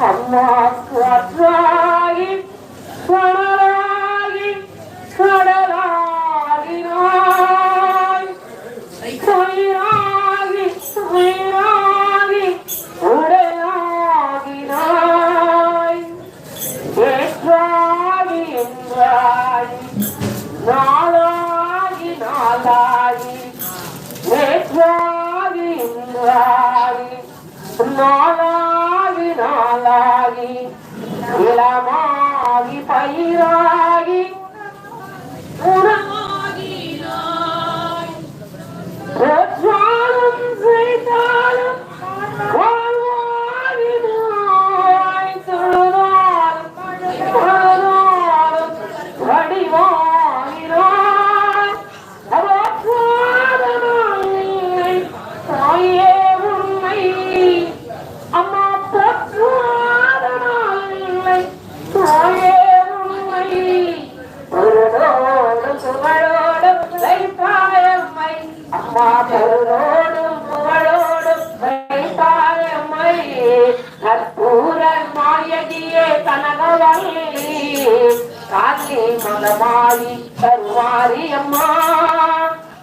Amma, Kadragi, Kadragi, Kadragi. Yeah.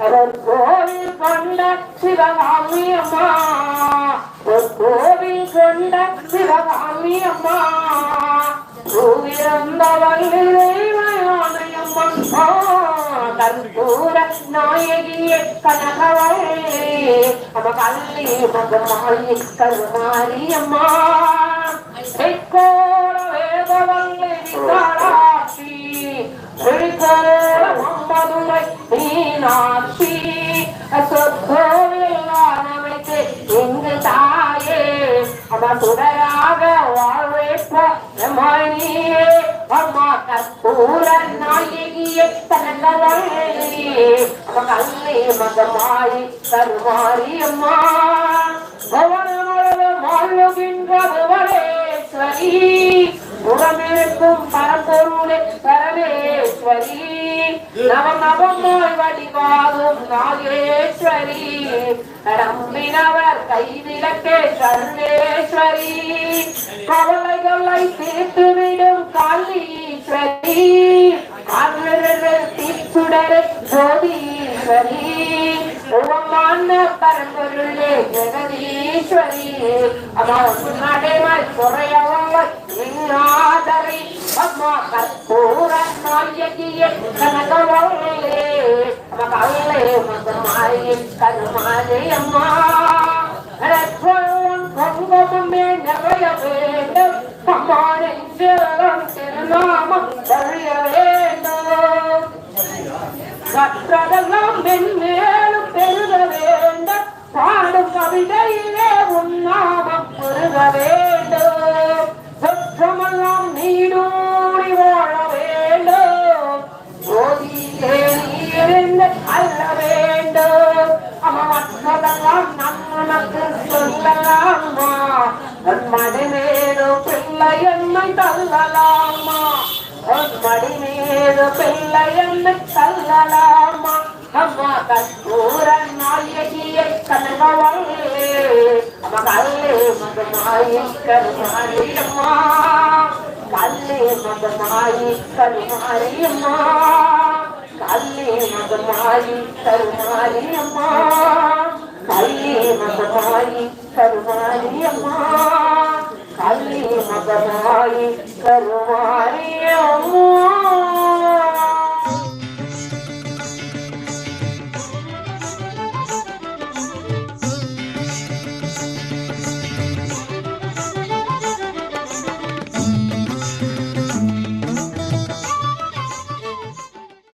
அவர் கோவில் கொண்ட சிவகாமி அம்மா கோவில் கொண்ட சிவகாமி அம்மா கற்பூர நாயகியே கனகவள்ளி அம்ம கல்லி மகமாயி கருமாரி அம்மா கோர வேதவல்லி அம்மா துடையாக வாழ்வேற்ற அம்மா கற்பூர நாயகியே தனங்கவள்ளி அம்மா கல்லி மகமாயி கருமாரி அம்மா பவனமளவு மாழுகின்ற நவநவமோய் வடிவாகும் நாகேஸ்வரி நம்பினவர் கைவிளக்கே சர்வேஸ்வரி கவலைகளை தீர்த்துவிடும் காலீஸ்வரி அருள் தீச்சுடரை ஜோதீஸ்வரி உவமான பரம்பொருளே ஜெகதீஸ்வரி அம்மா நடைமாய் குறையவங்க நீராதரை அம்மா கற்பூர நாயகியே கனகவள்ளே அம்மா கவலை மகமாயி கருமாரி அம்மா ரத்வன் குங்குமமே நிறைய வேண்டும் அம்மா நெஞ்சம் திருநாமம் நம்மனக்கு சொல்லலாமா மடி மேலும் பிள்ளை என்னை தள்ளலாமா? மடி மீது பிள்ளை என்னை தள்ளலாமா? அம்மா கற்பூர நாயகியை கனகவள்ளே அம்மா கல்லே மகமாயி கருமாரி அம்மா கல்லே மகமாயி கருமாரி அம்மா கல்லே மகமாயி கருமாரி அம்மா கல்லே மகமாயி கருமாரி கல்வி கல்லே மகமாயி கருமாரி